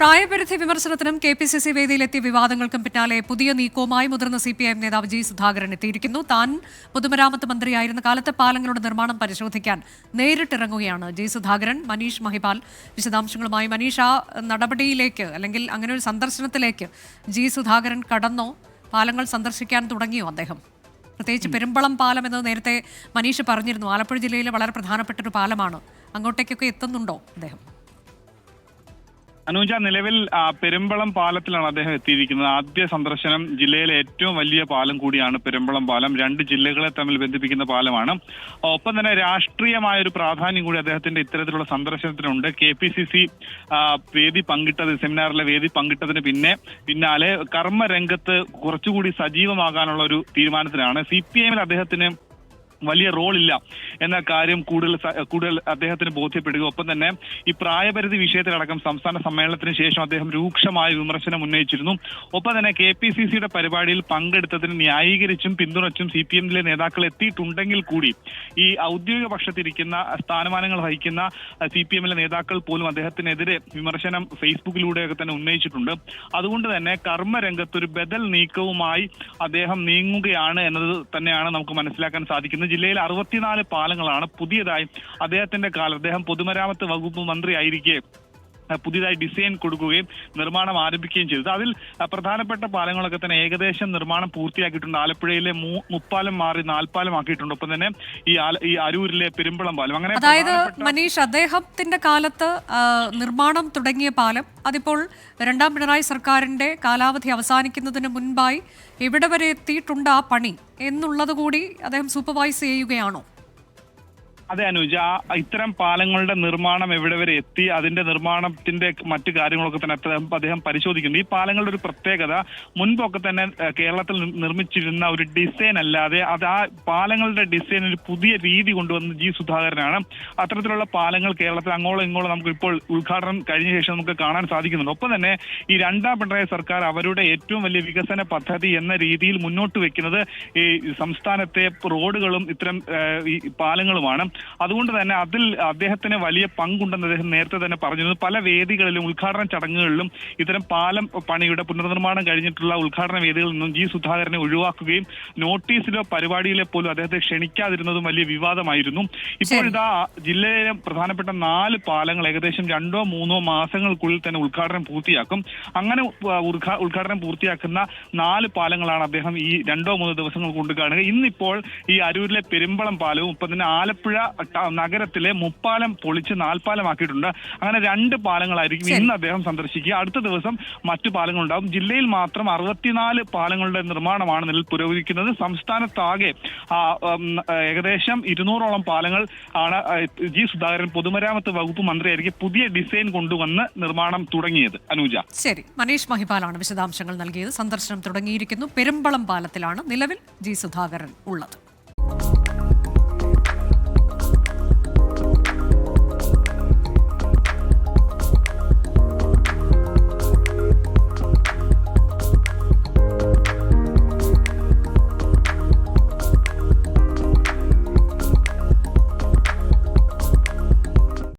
പ്രായപരിധി വിമർശനത്തിനും K P C C വേദിയിലെത്തിയ വിവാദങ്ങൾക്കും പിന്നാലെ പുതിയ നീക്കവുമായി മുതിർന്ന സി പി ഐ എം നേതാവ് ജി സുധാകരൻ എത്തിയിരിക്കുന്നു. താൻ പൊതുമരാമത്ത് മന്ത്രിയായിരുന്ന കാലത്തെ പാലങ്ങളുടെ നിർമ്മാണം പരിശോധിക്കാൻ നേരിട്ടിറങ്ങുകയാണ് ജി സുധാകരൻ. മനീഷ് മഹിപാൽ വിശദാംശങ്ങളുമായി. മനീഷ് ആ നടപടിയിലേക്ക് അല്ലെങ്കിൽ അങ്ങനെ ഒരു സന്ദർശനത്തിലേക്ക് ജി സുധാകരൻ കടന്നോ? പാലങ്ങൾ സന്ദർശിക്കാൻ തുടങ്ങിയോ അദ്ദേഹം? പ്രത്യേകിച്ച് പെരുമ്പളം പാലം എന്നത് നേരത്തെ മനീഷ് പറഞ്ഞിരുന്നു. ആലപ്പുഴ ജില്ലയിലെ വളരെ പ്രധാനപ്പെട്ട ഒരു പാലമാണ്. അങ്ങോട്ടേക്കൊക്കെ എത്തുന്നുണ്ടോ അദ്ദേഹം? അനൂജ നിലവിൽ പെരുമ്പളം പാലത്തിലാണ് അദ്ദേഹം എത്തിയിരിക്കുന്നത്. ആദ്യ സന്ദർശനം ജില്ലയിലെ ഏറ്റവും വലിയ പാലം കൂടിയാണ് പെരുമ്പളം പാലം. രണ്ട് ജില്ലകളെ തമ്മിൽ ബന്ധിപ്പിക്കുന്ന പാലമാണ്. ഒപ്പം തന്നെ രാഷ്ട്രീയമായ ഒരു പ്രാധാന്യം കൂടി അദ്ദേഹത്തിന്റെ ഇത്തരത്തിലുള്ള സന്ദർശനത്തിനുണ്ട്. കെ പി സി സി വേദി പങ്കിട്ടത് സെമിനാറിലെ വേദി പങ്കിട്ടതിന് പിന്നെ പിന്നാലെ കർമ്മരംഗത്ത് കുറച്ചുകൂടി സജീവമാകാനുള്ള ഒരു തീരുമാനത്തിലാണ്. സി പി എമ്മിൽ അദ്ദേഹത്തിന് വലിയ റോളില്ല എന്ന കാര്യം കൂടുതൽ കൂടുതൽ അദ്ദേഹത്തിന് ബോധ്യപ്പെടുക ഒപ്പം തന്നെ ഈ പ്രായപരിധി വിഷയത്തിലടക്കം സംസ്ഥാന സമ്മേളനത്തിന് ശേഷം അദ്ദേഹം രൂക്ഷമായ വിമർശനം ഉന്നയിച്ചിരുന്നു. ഒപ്പം തന്നെ കെ പി സി സിയുടെ പരിപാടിയിൽ പങ്കെടുത്തതിന് ന്യായീകരിച്ചും പിന്തുണച്ചും സി പി എമ്മിലെ നേതാക്കൾ എത്തിയിട്ടുണ്ടെങ്കിൽ കൂടി ഈ ഔദ്യോഗിക പക്ഷത്തിരിക്കുന്ന സ്ഥാനമാനങ്ങൾ വഹിക്കുന്ന സി പി എമ്മിലെ നേതാക്കൾ പോലും അദ്ദേഹത്തിനെതിരെ വിമർശനം ഫേസ്ബുക്കിലൂടെയൊക്കെ തന്നെ ഉന്നയിച്ചിട്ടുണ്ട്. അതുകൊണ്ട് തന്നെ കർമ്മരംഗത്തൊരു ബദൽ നീക്കവുമായി അദ്ദേഹം നീങ്ങുകയാണ് എന്നത് തന്നെയാണ് നമുക്ക് മനസ്സിലാക്കാൻ സാധിക്കുന്നത്. ജില്ലയിൽ അറുപത്തിനാല് പാലങ്ങളാണ് പുതിയതായി അദ്ദേഹത്തിന്റെ കാലം. അദ്ദേഹം പൊതുമരാമത്ത് വകുപ്പ് മന്ത്രിയായിരിക്കെ. പുതിയതായി ഡിസൈൻ കൊടുക്കുകയും നിർമ്മാണം ആരംഭിക്കുകയും ചെയ്തു. അതിൽ പ്രധാനപ്പെട്ട പാലങ്ങളൊക്കെ തന്നെ ഏകദേശം നിർമ്മാണം പൂർത്തിയാക്കിയിട്ടുണ്ട്. ആലപ്പുഴയിലെ മുപ്പാലം മാറി നാൽപ്പാലം ആക്കിയിട്ടുണ്ട്. ഒപ്പം തന്നെ ഈ ആല- ഈ അരൂരിലെ പെരുമ്പളം പാലം. അങ്ങനെ അതായത് മനീഷ് അദ്ദേഹത്തിന്റെ കാലത്ത് നിർമ്മാണം തുടങ്ങിയ പാലം അതിപ്പോൾ രണ്ടാം പിണറായി സർക്കാരിന്റെ കാലാവധി അവസാനിക്കുന്നതിന് മുൻപായി എവിടെ വരെ എത്തിയിട്ടുണ്ട് ആ പണി എന്നുള്ളത് കൂടി അദ്ദേഹം സൂപ്പർവൈസ് ചെയ്യുകയാണോ? അതെ അനുജ. ഇത്തരം പാലങ്ങളുടെ നിർമ്മാണം എവിടെ വരെ എത്തി? അതിന്റെ നിർമ്മാണത്തിന്റെ മറ്റു കാര്യങ്ങളൊക്കെ തന്നെ അദ്ദേഹം പരിശോധിക്കുന്നു ഈ പാലങ്ങളുടെ ഒരു പ്രത്യേകത മുൻപൊക്കെ തന്നെ കേരളത്തിൽ നിർമ്മിച്ചിരുന്ന ഒരു ഡിസൈൻ അല്ലാതെ അത് ആ പാലങ്ങളുടെ ഡിസൈൻ ഒരു പുതിയ രീതി കൊണ്ടുവന്ന ജി സുധാകരനാണ്. അത്തരത്തിലുള്ള പാലങ്ങൾ കേരളത്തിൽ അങ്ങോളം ഇങ്ങോളം നമുക്ക് ഇപ്പോൾ ഉദ്ഘാടനം കഴിഞ്ഞ ശേഷം നമുക്ക് കാണാൻ സാധിക്കുന്നുണ്ട്. ഒപ്പം തന്നെ ഈ രണ്ടാം പിണറായി സർക്കാർ അവരുടെ ഏറ്റവും വലിയ വികസന പദ്ധതി എന്ന രീതിയിൽ മുന്നോട്ട് വെക്കുന്നത് ഈ സംസ്ഥാനത്തെ റോഡുകളും ഇത്തരം ഈ പാലങ്ങളുമാണ്. അതുകൊണ്ട് തന്നെ അതിൽ അദ്ദേഹത്തിന് വലിയ പങ്കുണ്ടെന്ന് അദ്ദേഹം നേരത്തെ തന്നെ പറഞ്ഞിരുന്നു. പല വേദികളിലും ഉദ്ഘാടന ചടങ്ങുകളിലും ഇത്തരം പാലം പണിയുടെ പുനർനിർമ്മാണം കഴിഞ്ഞിട്ടുള്ള ഉദ്ഘാടന വേദികളിൽ നിന്നും ജി സുധാകരനെ ഒഴിവാക്കുകയും നോട്ടീസിലോ പരിപാടിയിലെ പോലും അദ്ദേഹത്തെ ക്ഷണിക്കാതിരുന്നതും വലിയ വിവാദമായിരുന്നു. ഇപ്പോൾ. ഇതാ ജില്ലയിലെ പ്രധാനപ്പെട്ട നാല് പാലങ്ങൾ ഏകദേശം രണ്ടോ മൂന്നോ മാസങ്ങൾക്കുള്ളിൽ തന്നെ ഉദ്ഘാടനം പൂർത്തിയാക്കും. അങ്ങനെ ഉദ്ഘാടനം പൂർത്തിയാക്കുന്ന നാല് പാലങ്ങളാണ് അദ്ദേഹം ഈ രണ്ടോ മൂന്നോ ദിവസങ്ങൾ കൊണ്ട് കാണുക. ഇന്നിപ്പോൾ ഈ അരൂരിലെ പെരുമ്പളം പാലവും ഇപ്പം തന്നെ ആലപ്പുഴ നഗരത്തിലെ മുപ്പാലം പൊളിച്ച് നാൽപ്പാലമാക്കിയിട്ടുണ്ട്. അങ്ങനെ രണ്ട് പാലങ്ങളായിരിക്കും. ഇന്ന് അദ്ദേഹം സന്ദർശിക്കുക. അടുത്ത ദിവസം മറ്റു പാലങ്ങളുണ്ടാവും ജില്ലയിൽ മാത്രം അറുപത്തിനാല് പാലങ്ങളുടെ നിർമ്മാണമാണ് നിലവിൽ പുരോഗമിക്കുന്നത്. സംസ്ഥാനത്താകെ ഏകദേശം ഇരുന്നൂറോളം പാലങ്ങൾ ആണ് ജി സുധാകരൻ പൊതുമരാമത്ത് വകുപ്പ് മന്ത്രിയായിരിക്കും പുതിയ ഡിസൈൻ കൊണ്ടുവന്ന് നിർമ്മാണം തുടങ്ങിയത്. അനുജ. ശരി. മനീഷ് മഹിപാലാണ് വിശദാംശങ്ങൾ നൽകിയത്. സന്ദർശനം തുടങ്ങിയിരിക്കുന്നു. പെരുമ്പളം പാലത്തിലാണ് നിലവിൽ ജി സുധാകരൻ ഉള്ളത്.